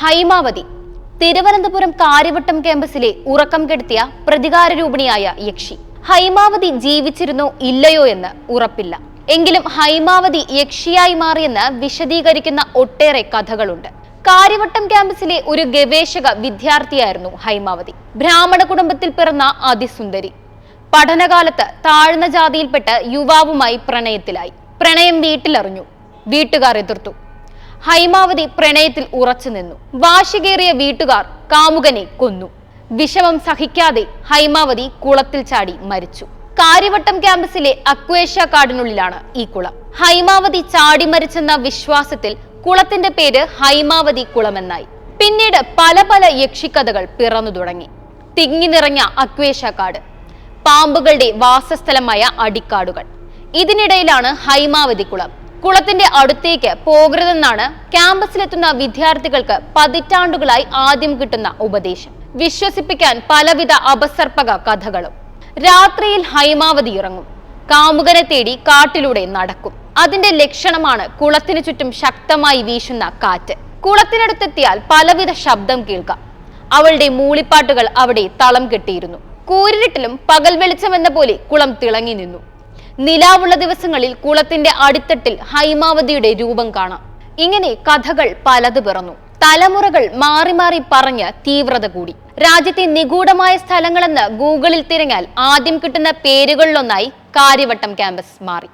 ഹൈമാവതി. തിരുവനന്തപുരം കാര്യവട്ടം ക്യാമ്പസിലെ ഉറക്കം കെടുത്തിയ പ്രതികാര രൂപിണിയായ യക്ഷി. ഹൈമാവതി ജീവിച്ചിരുന്നോ ഇല്ലയോ എന്ന് ഉറപ്പില്ല. എങ്കിലും ഹൈമാവതി യക്ഷിയായി മാറിയെന്ന് വിശദീകരിക്കുന്ന ഒട്ടേറെ കഥകളുണ്ട്. കാര്യവട്ടം ക്യാമ്പസിലെ ഒരു ഗവേഷക വിദ്യാർത്ഥിയായിരുന്നു ഹൈമാവതി. ബ്രാഹ്മണ കുടുംബത്തിൽ പിറന്ന അതിസുന്ദരി. പഠനകാലത്ത് താഴ്ന്ന ജാതിയിൽപ്പെട്ട് യുവാവുമായി പ്രണയത്തിലായി. പ്രണയം വീട്ടിലറിഞ്ഞു. വീട്ടുകാർ എതിർത്തു. ഹൈമാവതി പ്രണയത്തിൽ ഉറച്ചു നിന്നു. വാശികേറിയ വീട്ടുകാർ കാമുകനെ കൊന്നു. വിഷമം സഹിക്കാതെ ഹൈമാവതി കുളത്തിൽ ചാടി മരിച്ചു. കാര്യവട്ടം ക്യാമ്പസിലെ അക്വേഷ്യ കാടിനുള്ളിലാണ് ഈ കുളം. ഹൈമാവതി ചാടി മരിച്ചെന്ന വിശ്വാസത്തിൽ കുളത്തിന്റെ പേര് ഹൈമാവതി കുളമെന്നായി. പിന്നീട് പല പല യക്ഷിക്കഥകൾ പിറന്നു തുടങ്ങി. തിങ്ങി നിറഞ്ഞ അക്വേഷ്യ കാട് പാമ്പുകളുടെ വാസസ്ഥലമായ അടിക്കാടുകൾ. ഇതിനിടയിലാണ് ഹൈമാവതി കുളം. കുളത്തിന്റെ അടുത്തേക്ക് പോകരുതെന്നാണ് ക്യാമ്പസിലെത്തുന്ന വിദ്യാർത്ഥികൾക്ക് പതിറ്റാണ്ടുകളായി ആദ്യം കിട്ടുന്ന ഉപദേശം. വിശ്വസിപ്പിക്കാൻ പലവിധ അപസർപ്പക കഥകളും. രാത്രിയിൽ ഹൈമാവതി ഇറങ്ങും. കാമുകനെ തേടി കാട്ടിലൂടെ നടക്കും. അതിന്റെ ലക്ഷണമാണ് കുളത്തിനു ചുറ്റും ശക്തമായി വീശുന്ന കാറ്റ്. കുളത്തിനടുത്തെത്തിയാൽ പലവിധ ശബ്ദം കേൾക്കാം. അവളുടെ മൂളിപ്പാട്ടുകൾ അവിടെ തളം കെട്ടിയിരുന്നു. കൂരിരുട്ടിലും പകൽ വെളിച്ചമെന്ന പോലെ കുളം തിളങ്ങി നിന്നു. നിലാവുള്ള ദിവസങ്ങളിൽ കുളത്തിന്റെ അടിത്തട്ടിൽ ഹൈമാവതിയുടെ രൂപം കാണാം. ഇങ്ങനെ കഥകൾ പലത് പിറന്നു. തലമുറകൾ മാറി മാറി പറഞ്ഞ് തീവ്രത കൂടി. രാജ്യത്തെ നിഗൂഢമായ സ്ഥലങ്ങളെന്ന് ഗൂഗിളിൽ തിരഞ്ഞാൽ ആദ്യം കിട്ടുന്ന പേരുകളിലൊന്നായി കാര്യവട്ടം ക്യാമ്പസ് മാറി.